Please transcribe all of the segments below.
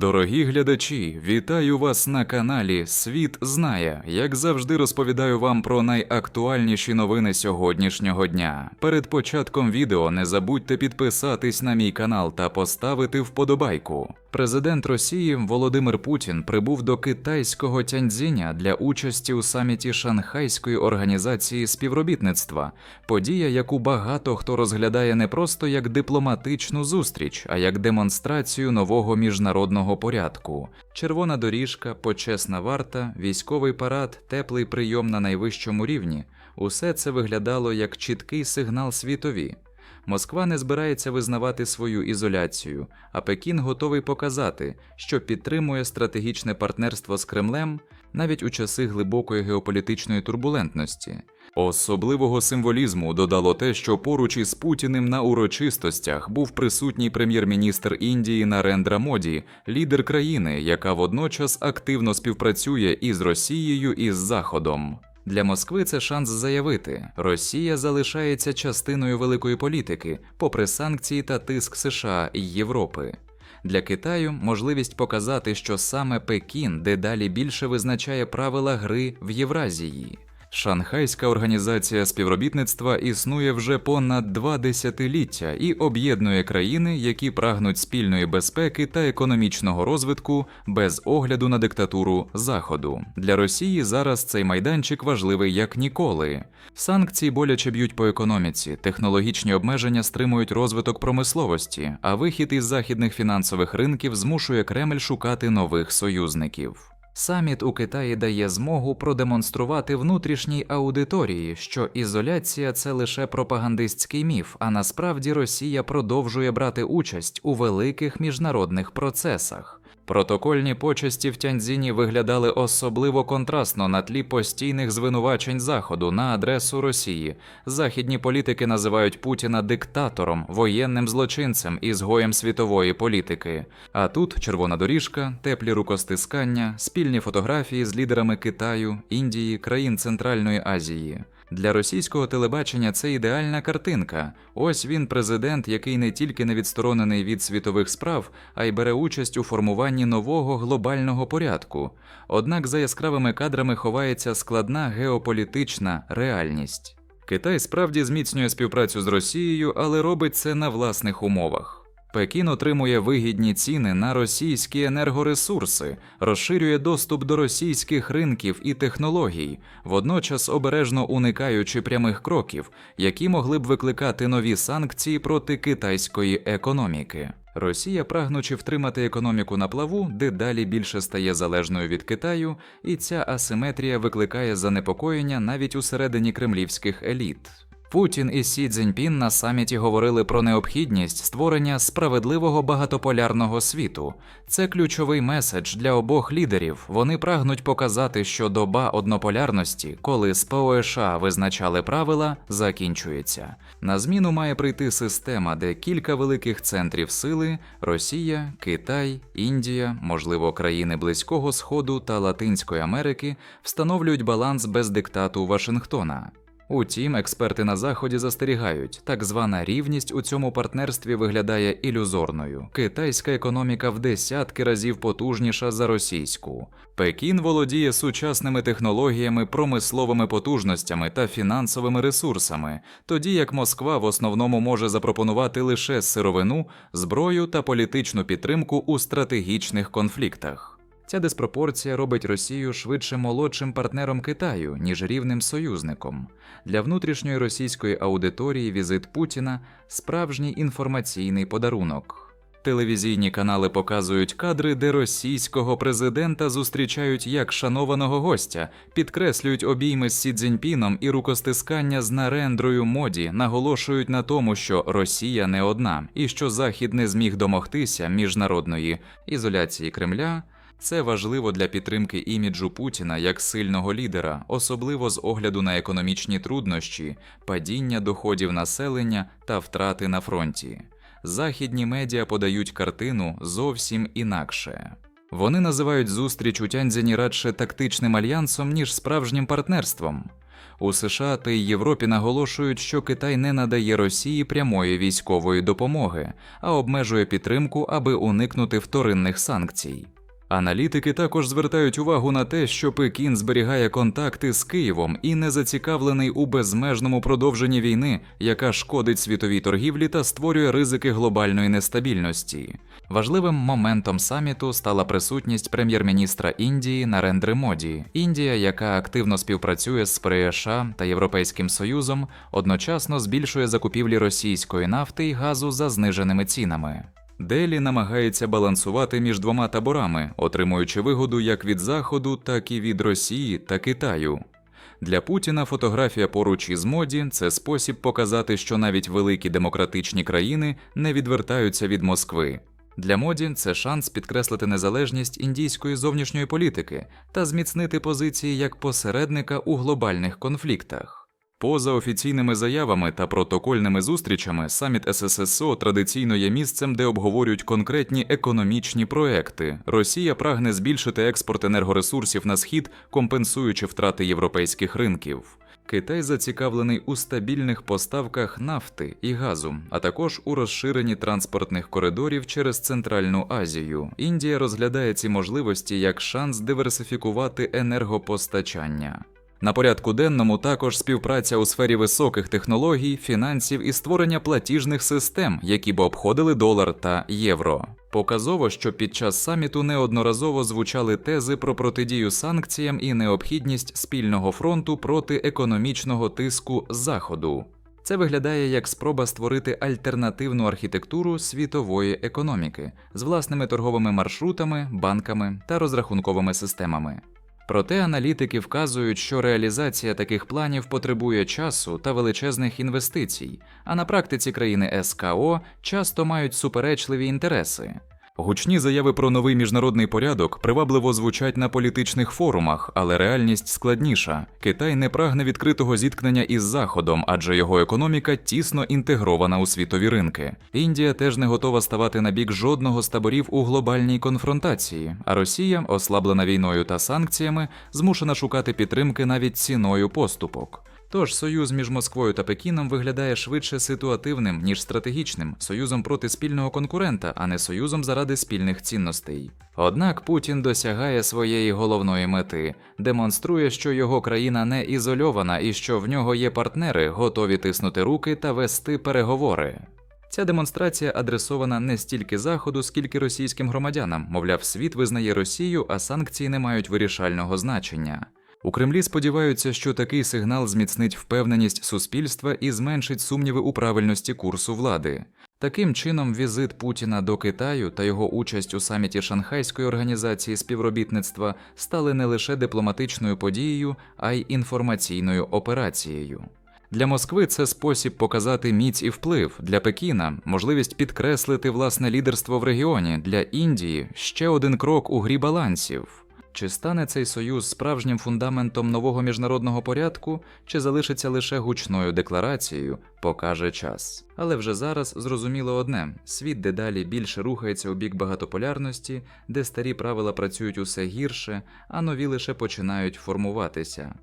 Дорогі глядачі, вітаю вас на каналі Світ знає. Як завжди, розповідаю вам про найактуальніші новини сьогоднішнього дня. Перед початком відео не забудьте підписатись на мій канал та поставити вподобайку. Президент Росії Володимир Путін прибув до китайського Тяньцзіня для участі у саміті Шанхайської організації співробітництва, подія, яку багато хто розглядає не просто як дипломатичну зустріч, а як демонстрацію нового міжнародного порядку. Червона доріжка, почесна варта, військовий парад, теплий прийом на найвищому рівні усе це виглядало як чіткий сигнал світові. Москва не збирається визнавати свою ізоляцію, а Пекін готовий показати, що підтримує стратегічне партнерство з Кремлем навіть у часи глибокої геополітичної турбулентності. Особливого символізму додало те, що поруч із Путіним на урочистостях був присутній прем'єр-міністр Індії Нарендра Моді, лідер країни, яка водночас активно співпрацює із Росією і з Заходом. Для Москви це шанс заявити, Росія залишається частиною великої політики, попри санкції та тиск США і Європи. Для Китаю можливість показати, що саме Пекін дедалі більше визначає правила гри в Євразії. Шанхайська організація співробітництва існує вже понад два десятиліття і об'єднує країни, які прагнуть спільної безпеки та економічного розвитку без огляду на диктатуру Заходу. Для Росії зараз цей майданчик важливий як ніколи. Санкції боляче б'ють по економіці, технологічні обмеження стримують розвиток промисловості, а вихід із західних фінансових ринків змушує Кремль шукати нових союзників. Саміт у Китаї дає змогу продемонструвати внутрішній аудиторії, що ізоляція це лише пропагандистський міф, а насправді Росія продовжує брати участь у великих міжнародних процесах. Протокольні почесті в Тяньцзіні виглядали особливо контрастно на тлі постійних звинувачень Заходу на адресу Росії. Західні політики називають Путіна диктатором, воєнним злочинцем і згоєм світової політики. А тут червона доріжка, теплі рукостискання, спільні фотографії з лідерами Китаю, Індії, країн Центральної Азії. Для російського телебачення це ідеальна картинка. Ось він президент, який не тільки не відсторонений від світових справ, а й бере участь у формуванні нового глобального порядку. Однак за яскравими кадрами ховається складна геополітична реальність. Китай справді зміцнює співпрацю з Росією, але робить це на власних умовах. Пекін отримує вигідні ціни на російські енергоресурси, розширює доступ до російських ринків і технологій, водночас обережно уникаючи прямих кроків, які могли б викликати нові санкції проти китайської економіки. Росія, прагнучи втримати економіку на плаву, дедалі більше стає залежною від Китаю, і ця асиметрія викликає занепокоєння навіть усередині кремлівських еліт. Путін і Сі Цзіньпін на саміті говорили про необхідність створення справедливого багатополярного світу. Це ключовий меседж для обох лідерів. Вони прагнуть показати, що доба однополярності, коли СПО США визначали правила, закінчується. На зміну має прийти система, де кілька великих центрів сили Росія, Китай, Індія, можливо, країни Близького Сходу та Латинської Америки встановлюють баланс без диктату Вашингтона. Утім, експерти на заході застерігають, так звана рівність у цьому партнерстві виглядає ілюзорною. Китайська економіка в десятки разів потужніша за російську. Пекін володіє сучасними технологіями, промисловими потужностями та фінансовими ресурсами, тоді як Москва в основному може запропонувати лише сировину, зброю та політичну підтримку у стратегічних конфліктах. Ця диспропорція робить Росію швидше молодшим партнером Китаю, ніж рівним союзником. Для внутрішньої російської аудиторії візит Путіна справжній інформаційний подарунок. Телевізійні канали показують кадри, де російського президента зустрічають як шанованого гостя, підкреслюють обійми з Сі Цзіньпіном і рукостискання з Нарендрою моді, наголошують на тому, що Росія не одна, і що Захід не зміг домогтися міжнародної ізоляції Кремля. Це важливо для підтримки іміджу Путіна як сильного лідера, особливо з огляду на економічні труднощі, падіння доходів населення та втрати на фронті. Західні медіа подають картину зовсім інакше. Вони називають зустріч у Тяньцзіні радше тактичним альянсом, ніж справжнім партнерством. У США та Європі наголошують, що Китай не надає Росії прямої військової допомоги, а обмежує підтримку, аби уникнути вторинних санкцій. Аналітики також звертають увагу на те, що Пекін зберігає контакти з Києвом і не зацікавлений у безмежному продовженні війни, яка шкодить світовій торгівлі та створює ризики глобальної нестабільності. Важливим моментом саміту стала присутність прем'єр-міністра Індії Нарендри Моді. Індія, яка активно співпрацює з США та Європейським Союзом, одночасно збільшує закупівлі російської нафти і газу за зниженими цінами. Делі намагається балансувати між двома таборами, отримуючи вигоду як від Заходу, так і від Росії та Китаю. Для Путіна фотографія поруч із моді це спосіб показати, що навіть великі демократичні країни не відвертаються від Москви. Для моді це шанс підкреслити незалежність індійської зовнішньої політики та зміцнити позиції як посередника у глобальних конфліктах. Поза офіційними заявами та протокольними зустрічами саміт СССО традиційно є місцем, де обговорюють конкретні економічні проекти. Росія прагне збільшити експорт енергоресурсів на схід, компенсуючи втрати європейських ринків. Китай зацікавлений у стабільних поставках нафти і газу, а також у розширенні транспортних коридорів через Центральну Азію. Індія розглядає ці можливості як шанс диверсифікувати енергопостачання. На порядку денному також співпраця у сфері високих технологій, фінансів і створення платіжних систем, які б обходили долар та євро. Показово, що під час саміту неодноразово звучали тези про протидію санкціям і необхідність спільного фронту проти економічного тиску Заходу. Це виглядає як спроба створити альтернативну архітектуру світової економіки з власними торговими маршрутами, банками та розрахунковими системами. Проте аналітики вказують, що реалізація таких планів потребує часу та величезних інвестицій, а на практиці країни СКО часто мають суперечливі інтереси. Гучні заяви про новий міжнародний порядок привабливо звучать на політичних форумах, але реальність складніша. Китай не прагне відкритого зіткнення із Заходом, адже його економіка тісно інтегрована у світові ринки. Індія теж не готова ставати на бік жодного з таборів у глобальній конфронтації, а Росія, ослаблена війною та санкціями, змушена шукати підтримки навіть ціною поступок. Тож союз між Москвою та Пекіном виглядає швидше ситуативним, ніж стратегічним, союзом проти спільного конкурента, а не союзом заради спільних цінностей. Однак Путін досягає своєї головної мети, демонструє, що його країна не ізольована і що в нього є партнери, готові тиснути руки та вести переговори. Ця демонстрація адресована не стільки заходу, скільки російським громадянам, мовляв, світ визнає Росію, а санкції не мають вирішального значення. У Кремлі сподіваються, що такий сигнал зміцнить впевненість суспільства і зменшить сумніви у правильності курсу влади. Таким чином, візит Путіна до Китаю та його участь у саміті Шанхайської організації співробітництва стали не лише дипломатичною подією, а й інформаційною операцією. Для Москви це спосіб показати міць і вплив для Пекіна, можливість підкреслити власне лідерство в регіоні для Індії ще один крок у грі балансів. Чи стане цей союз справжнім фундаментом нового міжнародного порядку, чи залишиться лише гучною декларацією, покаже час. Але вже зараз зрозуміло одне: світ дедалі більше рухається у бік багатополярності, де старі правила працюють усе гірше, а нові лише починають формуватися.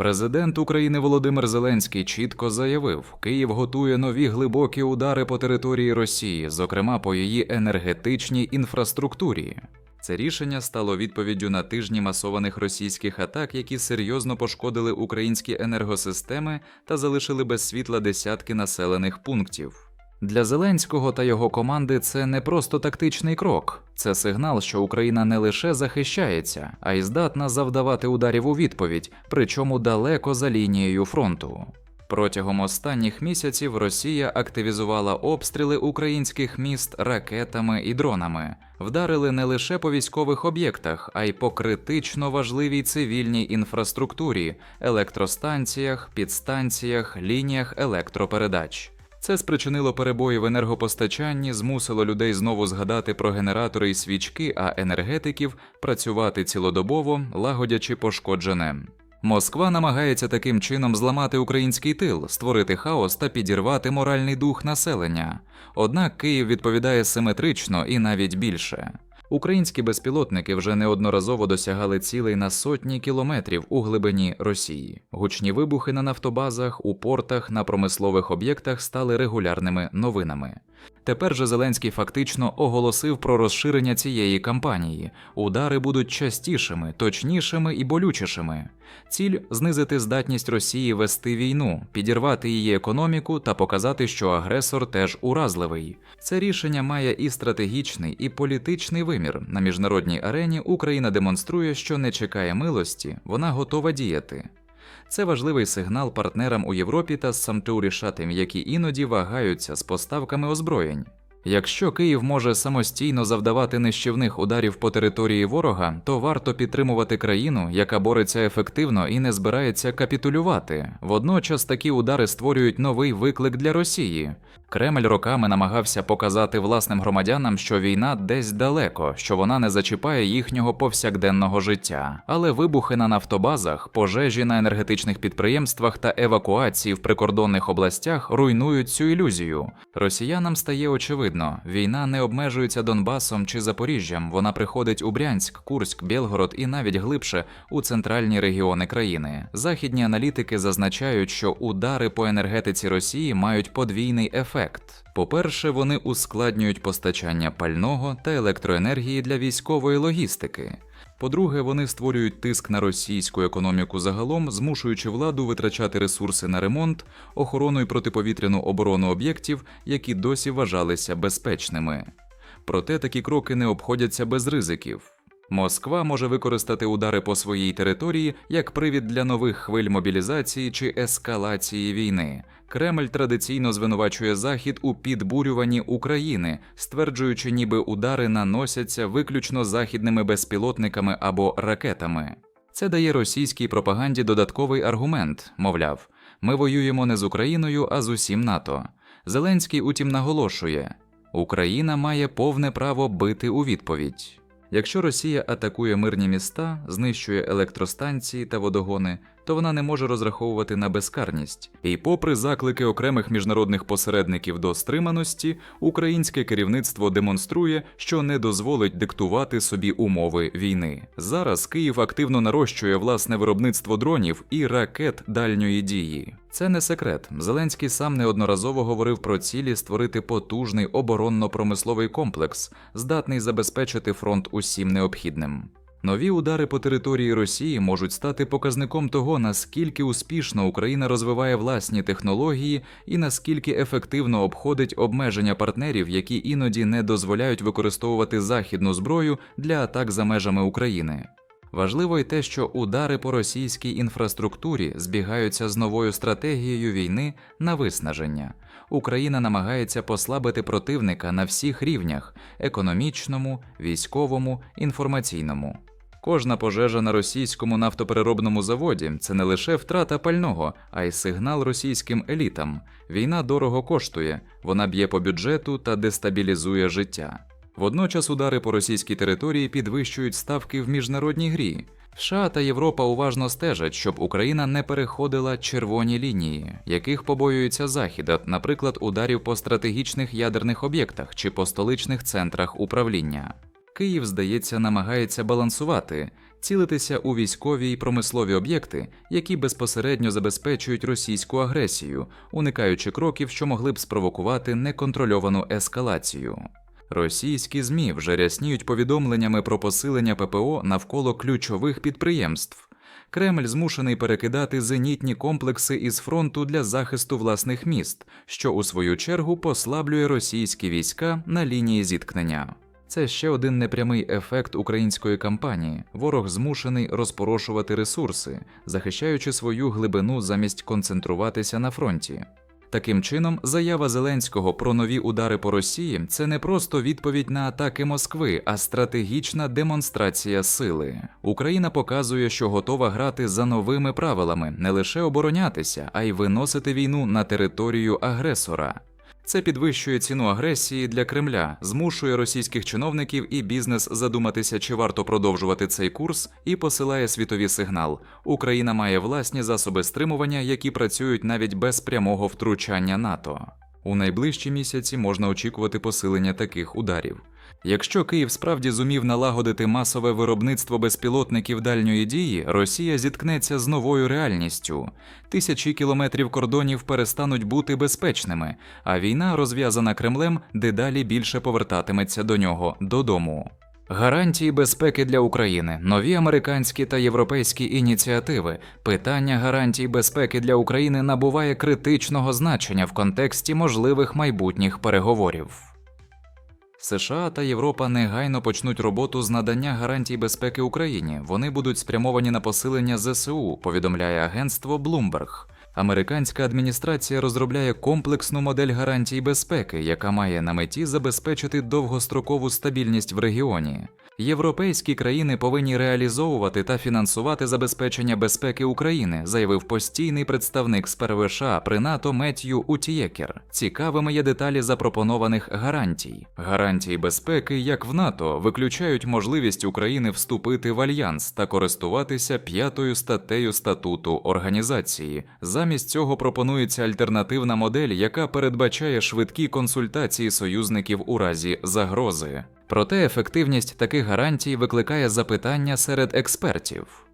Президент України Володимир Зеленський чітко заявив, Київ готує нові глибокі удари по території Росії, зокрема по її енергетичній інфраструктурі. Це рішення стало відповіддю на тижні масованих російських атак, які серйозно пошкодили українські енергосистеми та залишили без світла десятки населених пунктів. Для Зеленського та його команди це не просто тактичний крок, це сигнал, що Україна не лише захищається, а й здатна завдавати ударів у відповідь, причому далеко за лінією фронту. Протягом останніх місяців Росія активізувала обстріли українських міст ракетами і дронами, вдарили не лише по військових об'єктах, а й по критично важливій цивільній інфраструктурі, електростанціях, підстанціях, лініях електропередач. Це спричинило перебої в енергопостачанні, змусило людей знову згадати про генератори і свічки, а енергетиків працювати цілодобово, лагодячи пошкоджене. Москва намагається таким чином зламати український тил, створити хаос та підірвати моральний дух населення. Однак Київ відповідає симетрично і навіть більше. Українські безпілотники вже неодноразово досягали цілей на сотні кілометрів у глибині Росії. Гучні вибухи на нафтобазах, у портах, на промислових об'єктах стали регулярними новинами. Тепер же Зеленський фактично оголосив про розширення цієї кампанії. Удари будуть частішими, точнішими і болючішими. Ціль знизити здатність Росії вести війну, підірвати її економіку та показати, що агресор теж уразливий. Це рішення має і стратегічний, і політичний вимір. На міжнародній арені Україна демонструє, що не чекає милості, вона готова діяти. Це важливий сигнал партнерам у Європі та самтурішатим, які іноді вагаються з поставками озброєнь. Якщо Київ може самостійно завдавати нищівних ударів по території ворога, то варто підтримувати країну, яка бореться ефективно і не збирається капітулювати. Водночас такі удари створюють новий виклик для Росії. Кремль роками намагався показати власним громадянам, що війна десь далеко, що вона не зачіпає їхнього повсякденного життя. Але вибухи на нафтобазах, пожежі на енергетичних підприємствах та евакуації в прикордонних областях руйнують цю ілюзію. Росіянам стає очевидно, війна не обмежується Донбасом чи Запоріжжям, вона приходить у Брянськ, Курськ, Білгород і навіть глибше у центральні регіони країни. Західні аналітики зазначають, що удари по енергетиці Росії мають подвійний ефект. По-перше, вони ускладнюють постачання пального та електроенергії для військової логістики. По-друге, вони створюють тиск на російську економіку загалом, змушуючи владу витрачати ресурси на ремонт, охорону і протиповітряну оборону об'єктів, які досі вважалися безпечними. Проте такі кроки не обходяться без ризиків. Москва може використати удари по своїй території як привід для нових хвиль мобілізації чи ескалації війни. Кремль традиційно звинувачує Захід у підбурюванні України, стверджуючи, ніби удари наносяться виключно західними безпілотниками або ракетами. Це дає російській пропаганді додатковий аргумент, мовляв, ми воюємо не з Україною, а з усім НАТО. Зеленський, утім, наголошує: Україна має повне право бити у відповідь. Якщо Росія атакує мирні міста, знищує електростанції та водогони, то вона не може розраховувати на безкарність. І, попри заклики окремих міжнародних посередників до стриманості, українське керівництво демонструє, що не дозволить диктувати собі умови війни. Зараз Київ активно нарощує власне виробництво дронів і ракет дальньої дії. Це не секрет. Зеленський сам неодноразово говорив про цілі створити потужний оборонно-промисловий комплекс, здатний забезпечити фронт усім необхідним. Нові удари по території Росії можуть стати показником того, наскільки успішно Україна розвиває власні технології і наскільки ефективно обходить обмеження партнерів, які іноді не дозволяють використовувати західну зброю для атак за межами України. Важливо й те, що удари по російській інфраструктурі збігаються з новою стратегією війни на виснаження. Україна намагається послабити противника на всіх рівнях економічному, військовому, інформаційному. Кожна пожежа на російському нафтопереробному заводі це не лише втрата пального, а й сигнал російським елітам. Війна дорого коштує, вона б'є по бюджету та дестабілізує життя. Водночас удари по російській території підвищують ставки в міжнародній грі. США та Європа уважно стежать, щоб Україна не переходила червоні лінії, яких побоюється Захід, наприклад, ударів по стратегічних ядерних об'єктах чи по столичних центрах управління. Київ, здається, намагається балансувати, цілитися у військові й промислові об'єкти, які безпосередньо забезпечують російську агресію, уникаючи кроків, що могли б спровокувати неконтрольовану ескалацію. Російські ЗМІ вже рясніють повідомленнями про посилення ППО навколо ключових підприємств. Кремль змушений перекидати зенітні комплекси із фронту для захисту власних міст, що у свою чергу послаблює російські війська на лінії зіткнення. Це ще один непрямий ефект української кампанії. Ворог змушений розпорошувати ресурси, захищаючи свою глибину замість концентруватися на фронті. Таким чином, заява Зеленського про нові удари по Росії це не просто відповідь на атаки Москви, а стратегічна демонстрація сили. Україна показує, що готова грати за новими правилами, не лише оборонятися, а й виносити війну на територію агресора. Це підвищує ціну агресії для Кремля, змушує російських чиновників і бізнес задуматися, чи варто продовжувати цей курс, і посилає світові сигнал: Україна має власні засоби стримування, які працюють навіть без прямого втручання НАТО. У найближчі місяці можна очікувати посилення таких ударів. Якщо Київ справді зумів налагодити масове виробництво безпілотників дальньої дії, Росія зіткнеться з новою реальністю. Тисячі кілометрів кордонів перестануть бути безпечними, а війна, розв'язана Кремлем, дедалі більше повертатиметься до нього додому. Гарантії безпеки для України, нові американські та європейські ініціативи. Питання гарантій безпеки для України набуває критичного значення в контексті можливих майбутніх переговорів. США та Європа негайно почнуть роботу з надання гарантій безпеки Україні. Вони будуть спрямовані на посилення ЗСУ, повідомляє агентство Bloomberg. Американська адміністрація розробляє комплексну модель гарантій безпеки, яка має на меті забезпечити довгострокову стабільність в регіоні. Європейські країни повинні реалізовувати та фінансувати забезпечення безпеки України, заявив постійний представник з ПРВШ при НАТО Меттью Утієкер. Цікавими є деталі запропонованих гарантій. Гарантії безпеки, як в НАТО, виключають можливість України вступити в альянс та користуватися п'ятою статтею статуту організації. Замість цього пропонується альтернативна модель, яка передбачає швидкі консультації союзників у разі загрози. Проте ефективність таких гарантій викликає запитання серед експертів.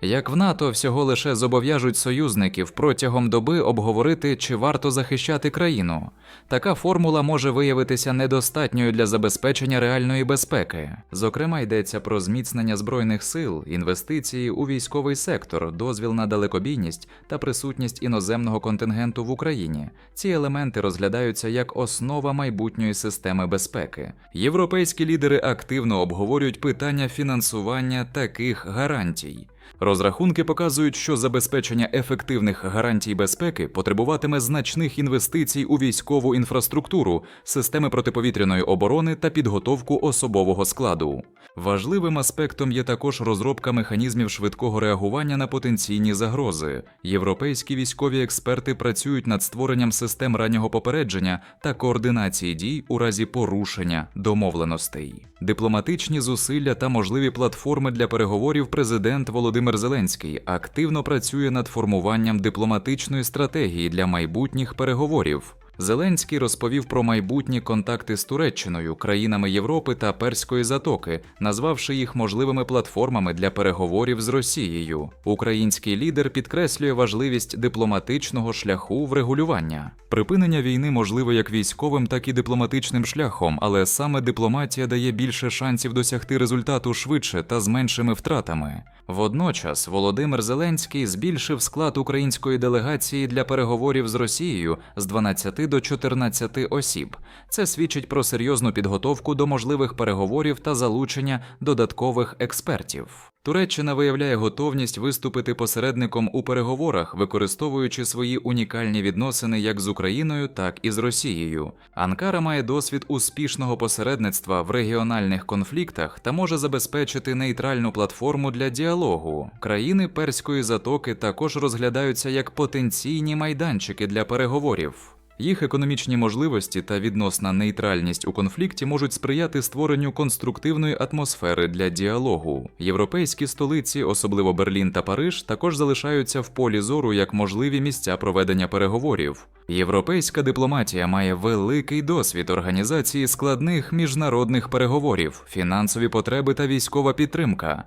Як в НАТО всього лише зобов'яжуть союзників протягом доби обговорити, чи варто захищати країну. Така формула може виявитися недостатньою для забезпечення реальної безпеки. Зокрема, йдеться про зміцнення збройних сил, інвестиції у військовий сектор, дозвіл на далекобійність та присутність іноземного контингенту в Україні. Ці елементи розглядаються як основа майбутньої системи безпеки. Європейські лідери активно обговорюють питання фінансування таких гарантій. Розрахунки показують, що забезпечення ефективних гарантій безпеки потребуватиме значних інвестицій у військову інфраструктуру, системи протиповітряної оборони та підготовку особового складу. Важливим аспектом є також розробка механізмів швидкого реагування на потенційні загрози. Європейські військові експерти працюють над створенням систем раннього попередження та координації дій у разі порушення домовленостей. Дипломатичні зусилля та можливі платформи для переговорів президент Володимир Зеленський активно працює над формуванням дипломатичної стратегії для майбутніх переговорів. Зеленський розповів про майбутні контакти з Туреччиною, країнами Європи та Перської затоки, назвавши їх можливими платформами для переговорів з Росією. Український лідер підкреслює важливість дипломатичного шляху врегулювання. Припинення війни можливо як військовим, так і дипломатичним шляхом, але саме дипломатія дає більше шансів досягти результату швидше та з меншими втратами. Водночас Володимир Зеленський збільшив склад української делегації для переговорів з Росією з 12 до 14 осіб. Це свідчить про серйозну підготовку до можливих переговорів та залучення додаткових експертів. Туреччина виявляє готовність виступити посередником у переговорах, використовуючи свої унікальні відносини як з Україною, так і з Росією. Анкара має досвід успішного посередництва в регіональних конфліктах та може забезпечити нейтральну платформу для діалогу. Країни Перської затоки також розглядаються як потенційні майданчики для переговорів. Їх економічні можливості та відносна нейтральність у конфлікті можуть сприяти створенню конструктивної атмосфери для діалогу. Європейські столиці, особливо Берлін та Париж, також залишаються в полі зору як можливі місця проведення переговорів. Європейська дипломатія має великий досвід організації складних міжнародних переговорів, фінансові потреби та військова підтримка.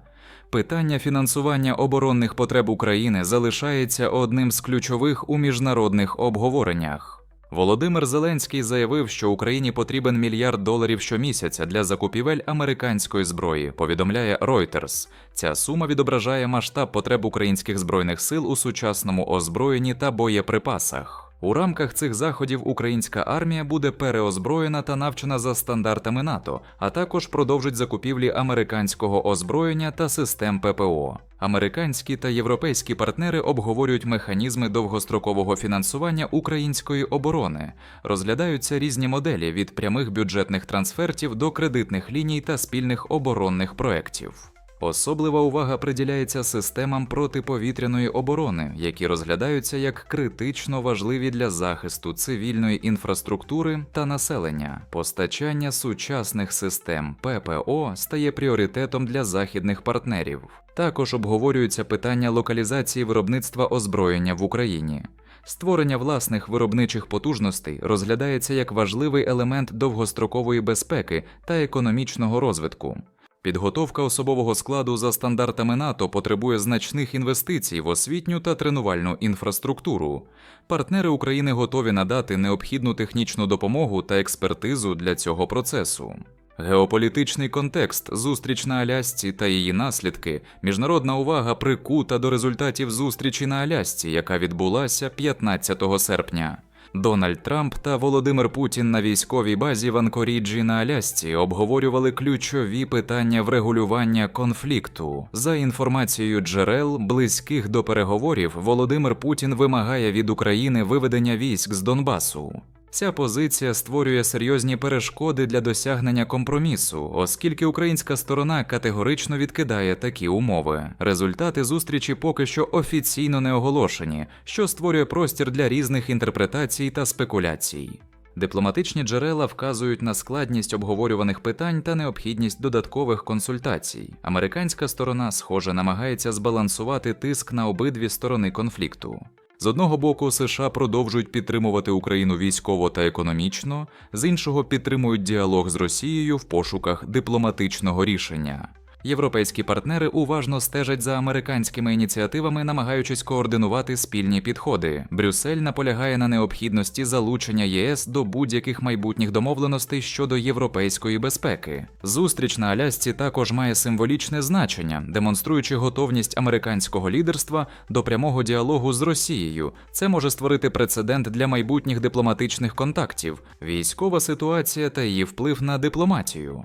Питання фінансування оборонних потреб України залишається одним з ключових у міжнародних обговореннях. Володимир Зеленський заявив, що Україні потрібен мільярд доларів щомісяця для закупівель американської зброї. Повідомляє Reuters. Ця сума відображає масштаб потреб українських збройних сил у сучасному озброєнні та боєприпасах. У рамках цих заходів українська армія буде переозброєна та навчена за стандартами НАТО, а також продовжить закупівлі американського озброєння та систем ППО. Американські та європейські партнери обговорюють механізми довгострокового фінансування української оборони, розглядаються різні моделі від прямих бюджетних трансфертів до кредитних ліній та спільних оборонних проєктів. Особлива увага приділяється системам протиповітряної оборони, які розглядаються як критично важливі для захисту цивільної інфраструктури та населення. Постачання сучасних систем ППО стає пріоритетом для західних партнерів. Також обговорюються питання локалізації виробництва озброєння в Україні. Створення власних виробничих потужностей розглядається як важливий елемент довгострокової безпеки та економічного розвитку. Підготовка особового складу за стандартами НАТО потребує значних інвестицій в освітню та тренувальну інфраструктуру. Партнери України готові надати необхідну технічну допомогу та експертизу для цього процесу. Геополітичний контекст, зустріч на Алясці та її наслідки, міжнародна увага прикута до результатів зустрічі на Алясці, яка відбулася 15 серпня. Дональд Трамп та Володимир Путін на військовій базі в Анкоріджі на Алясці обговорювали ключові питання врегулювання конфлікту. За інформацією джерел, близьких до переговорів, Володимир Путін вимагає від України виведення військ з Донбасу. Ця позиція створює серйозні перешкоди для досягнення компромісу, оскільки українська сторона категорично відкидає такі умови. Результати зустрічі поки що офіційно не оголошені, що створює простір для різних інтерпретацій та спекуляцій. Дипломатичні джерела вказують на складність обговорюваних питань та необхідність додаткових консультацій. Американська сторона, схоже, намагається збалансувати тиск на обидві сторони конфлікту. З одного боку, США продовжують підтримувати Україну військово та економічно, з іншого підтримують діалог з Росією в пошуках дипломатичного рішення. Європейські партнери уважно стежать за американськими ініціативами, намагаючись координувати спільні підходи. Брюссель наполягає на необхідності залучення ЄС до будь-яких майбутніх домовленостей щодо європейської безпеки. Зустріч на Алясці також має символічне значення, демонструючи готовність американського лідерства до прямого діалогу з Росією. Це може створити прецедент для майбутніх дипломатичних контактів, військова ситуація та її вплив на дипломатію.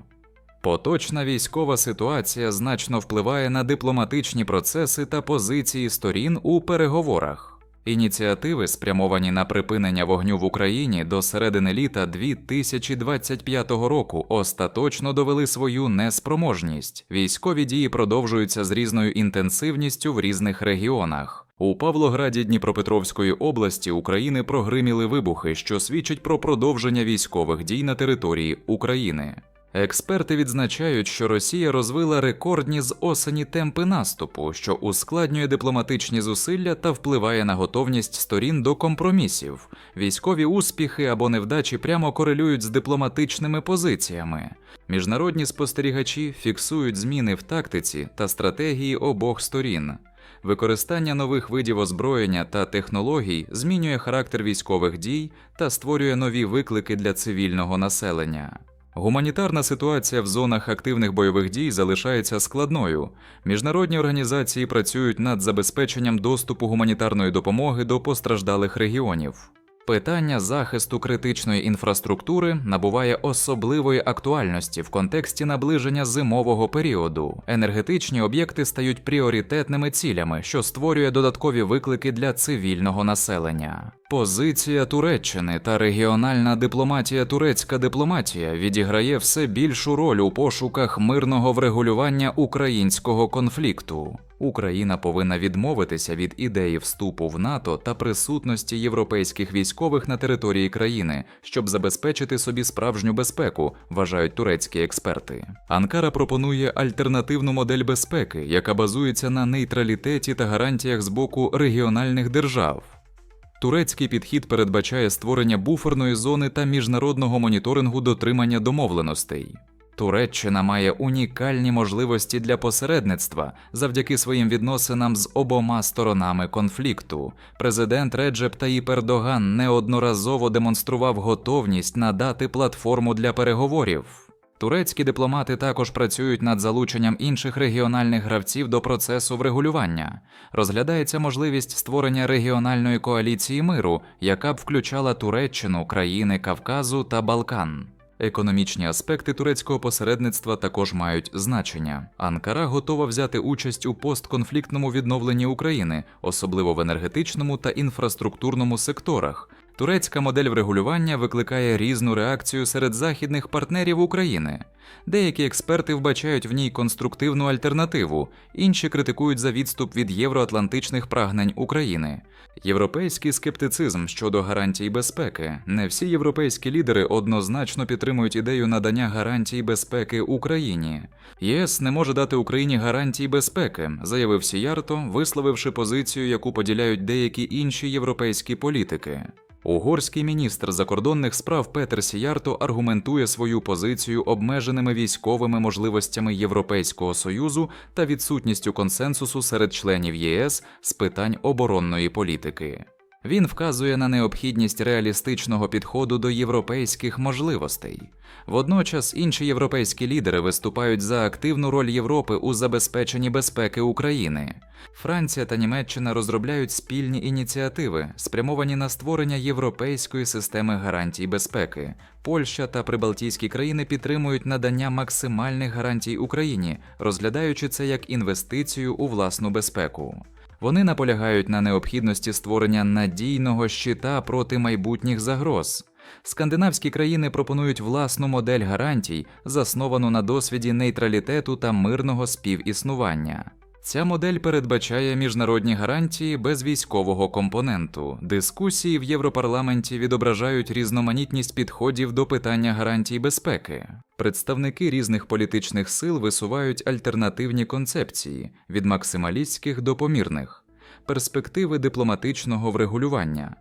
Поточна військова ситуація значно впливає на дипломатичні процеси та позиції сторін у переговорах. Ініціативи, спрямовані на припинення вогню в Україні до середини літа 2025 року, остаточно довели свою неспроможність. Військові дії продовжуються з різною інтенсивністю в різних регіонах. У Павлограді Дніпропетровської області України прогриміли вибухи, що свідчать про продовження військових дій на території України. Експерти відзначають, що Росія розвила рекордні з осені темпи наступу, що ускладнює дипломатичні зусилля та впливає на готовність сторін до компромісів. Військові успіхи або невдачі прямо корелюють з дипломатичними позиціями. Міжнародні спостерігачі фіксують зміни в тактиці та стратегії обох сторін. Використання нових видів озброєння та технологій змінює характер військових дій та створює нові виклики для цивільного населення. Гуманітарна ситуація в зонах активних бойових дій залишається складною. Міжнародні організації працюють над забезпеченням доступу гуманітарної допомоги до постраждалих регіонів. Питання захисту критичної інфраструктури набуває особливої актуальності в контексті наближення зимового періоду. Енергетичні об'єкти стають пріоритетними цілями, що створює додаткові виклики для цивільного населення. Позиція Туреччини та регіональна дипломатія турецька дипломатія відіграє все більшу роль у пошуках мирного врегулювання українського конфлікту. Україна повинна відмовитися від ідеї вступу в НАТО та присутності європейських військових на території країни, щоб забезпечити собі справжню безпеку, вважають турецькі експерти. Анкара пропонує альтернативну модель безпеки, яка базується на нейтралітеті та гарантіях з боку регіональних держав. Турецький підхід передбачає створення буферної зони та міжнародного моніторингу дотримання домовленостей. Туреччина має унікальні можливості для посередництва завдяки своїм відносинам з обома сторонами конфлікту. Президент Реджеп Таїп Ердоган неодноразово демонстрував готовність надати платформу для переговорів. Турецькі дипломати також працюють над залученням інших регіональних гравців до процесу врегулювання. Розглядається можливість створення регіональної коаліції миру, яка б включала Туреччину, країни Кавказу та Балкан. Економічні аспекти турецького посередництва також мають значення. Анкара готова взяти участь у постконфліктному відновленні України, особливо в енергетичному та інфраструктурному секторах. Турецька модель врегулювання викликає різну реакцію серед західних партнерів України. Деякі експерти вбачають в ній конструктивну альтернативу, інші критикують за відступ від євроатлантичних прагнень України. Європейський скептицизм щодо гарантій безпеки. Не всі європейські лідери однозначно підтримують ідею надання гарантій безпеки Україні. ЄС не може дати Україні гарантій безпеки, заявив Сіярто, висловивши позицію, яку поділяють деякі інші європейські політики. Угорський міністр закордонних справ Петер Сіярто аргументує свою позицію обмеженими військовими можливостями Європейського союзу та відсутністю консенсусу серед членів ЄС з питань оборонної політики. Він вказує на необхідність реалістичного підходу до європейських можливостей. Водночас інші європейські лідери виступають за активну роль Європи у забезпеченні безпеки України. Франція та Німеччина розробляють спільні ініціативи, спрямовані на створення європейської системи гарантій безпеки. Польща та Прибалтійські країни підтримують надання максимальних гарантій Україні, розглядаючи це як інвестицію у власну безпеку. Вони наполягають на необхідності створення надійного щита проти майбутніх загроз. Скандинавські країни пропонують власну модель гарантій, засновану на досвіді нейтралітету та мирного співіснування. Ця модель передбачає міжнародні гарантії без військового компоненту. Дискусії в Європарламенті відображають різноманітність підходів до питання гарантій безпеки. Представники різних політичних сил висувають альтернативні концепції від максималістських до помірних, перспективи дипломатичного врегулювання.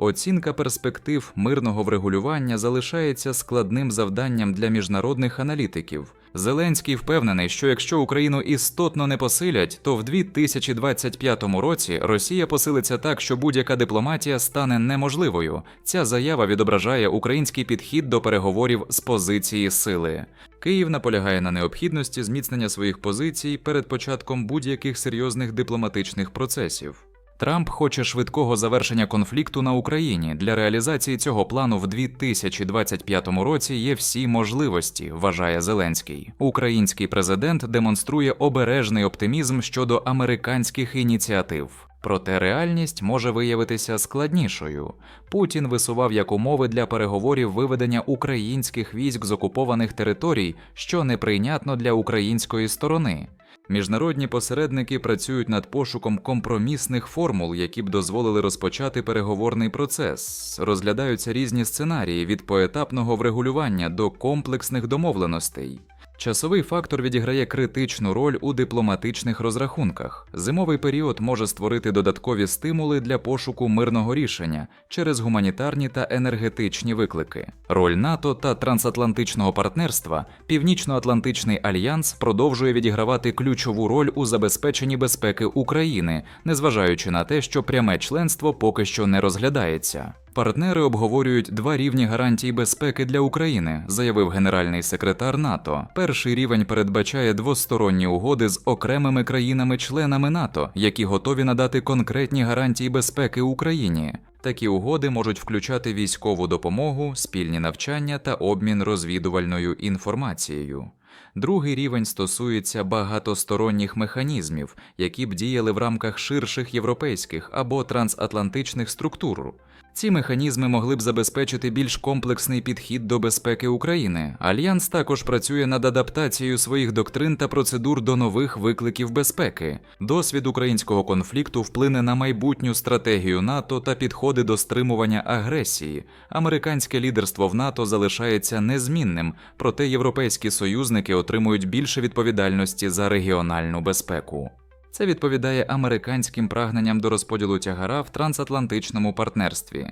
Оцінка перспектив мирного врегулювання залишається складним завданням для міжнародних аналітиків. Зеленський впевнений, що якщо Україну істотно не посилять, то в 2025 році Росія посилиться так, що будь-яка дипломатія стане неможливою. Ця заява відображає український підхід до переговорів з позиції сили. Київ наполягає на необхідності зміцнення своїх позицій перед початком будь-яких серйозних дипломатичних процесів. Трамп хоче швидкого завершення конфлікту на Україні. Для реалізації цього плану в 2025 році є всі можливості, вважає Зеленський. Український президент демонструє обережний оптимізм щодо американських ініціатив. Проте реальність може виявитися складнішою. Путін висував як умови для переговорів виведення українських військ з окупованих територій, що неприйнятно для української сторони. Міжнародні посередники працюють над пошуком компромісних формул, які б дозволили розпочати переговорний процес. Розглядаються різні сценарії від поетапного врегулювання до комплексних домовленостей. Часовий фактор відіграє критичну роль у дипломатичних розрахунках. Зимовий період може створити додаткові стимули для пошуку мирного рішення через гуманітарні та енергетичні виклики. Роль НАТО та трансатлантичного партнерства Північно-Атлантичний альянс продовжує відігравати ключову роль у забезпеченні безпеки України, незважаючи на те, що пряме членство поки що не розглядається. Партнери обговорюють два рівні гарантій безпеки для України, заявив генеральний секретар НАТО. Перший рівень передбачає двосторонні угоди з окремими країнами-членами НАТО, які готові надати конкретні гарантії безпеки Україні. Такі угоди можуть включати військову допомогу, спільні навчання та обмін розвідувальною інформацією. Другий рівень стосується багатосторонніх механізмів, які б діяли в рамках ширших європейських або трансатлантичних структур. Ці механізми могли б забезпечити більш комплексний підхід до безпеки України. Альянс також працює над адаптацією своїх доктрин та процедур до нових викликів безпеки. Досвід українського конфлікту вплине на майбутню стратегію НАТО та підходи до стримування агресії. Американське лідерство в НАТО залишається незмінним, проте європейські союзники отримують більше відповідальності за регіональну безпеку. Це відповідає американським прагненням до розподілу тягара в трансатлантичному партнерстві.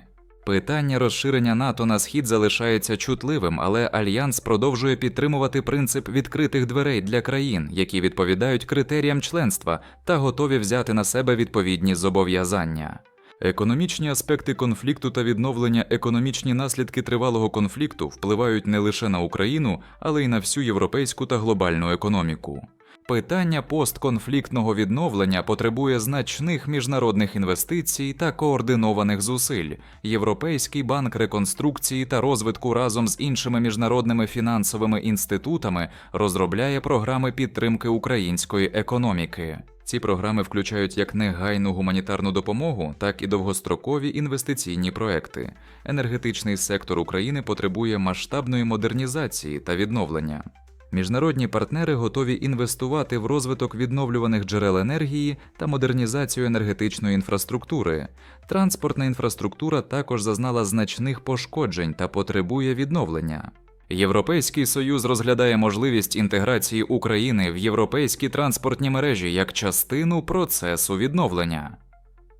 Питання розширення НАТО на схід залишається чутливим, але альянс продовжує підтримувати принцип відкритих дверей для країн, які відповідають критеріям членства та готові взяти на себе відповідні зобов'язання. Економічні аспекти конфлікту та відновлення економічні наслідки тривалого конфлікту впливають не лише на Україну, але й на всю європейську та глобальну економіку. Питання постконфліктного відновлення потребує значних міжнародних інвестицій та координованих зусиль. Європейський банк реконструкції та розвитку разом з іншими міжнародними фінансовими інститутами розробляє програми підтримки української економіки. Ці програми включають як негайну гуманітарну допомогу, так і довгострокові інвестиційні проекти. Енергетичний сектор України потребує масштабної модернізації та відновлення. Міжнародні партнери готові інвестувати в розвиток відновлюваних джерел енергії та модернізацію енергетичної інфраструктури. Транспортна інфраструктура також зазнала значних пошкоджень та потребує відновлення. Європейський союз розглядає можливість інтеграції України в європейські транспортні мережі як частину процесу відновлення.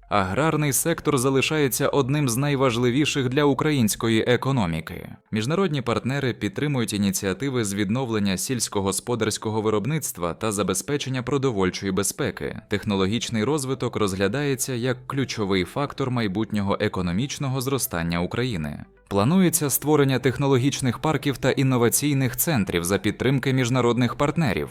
Аграрний сектор залишається одним з найважливіших для української економіки. Міжнародні партнери підтримують ініціативи з відновлення сільськогосподарського виробництва та забезпечення продовольчої безпеки. Технологічний розвиток розглядається як ключовий фактор майбутнього економічного зростання України. Планується створення технологічних парків та інноваційних центрів за підтримки міжнародних партнерів.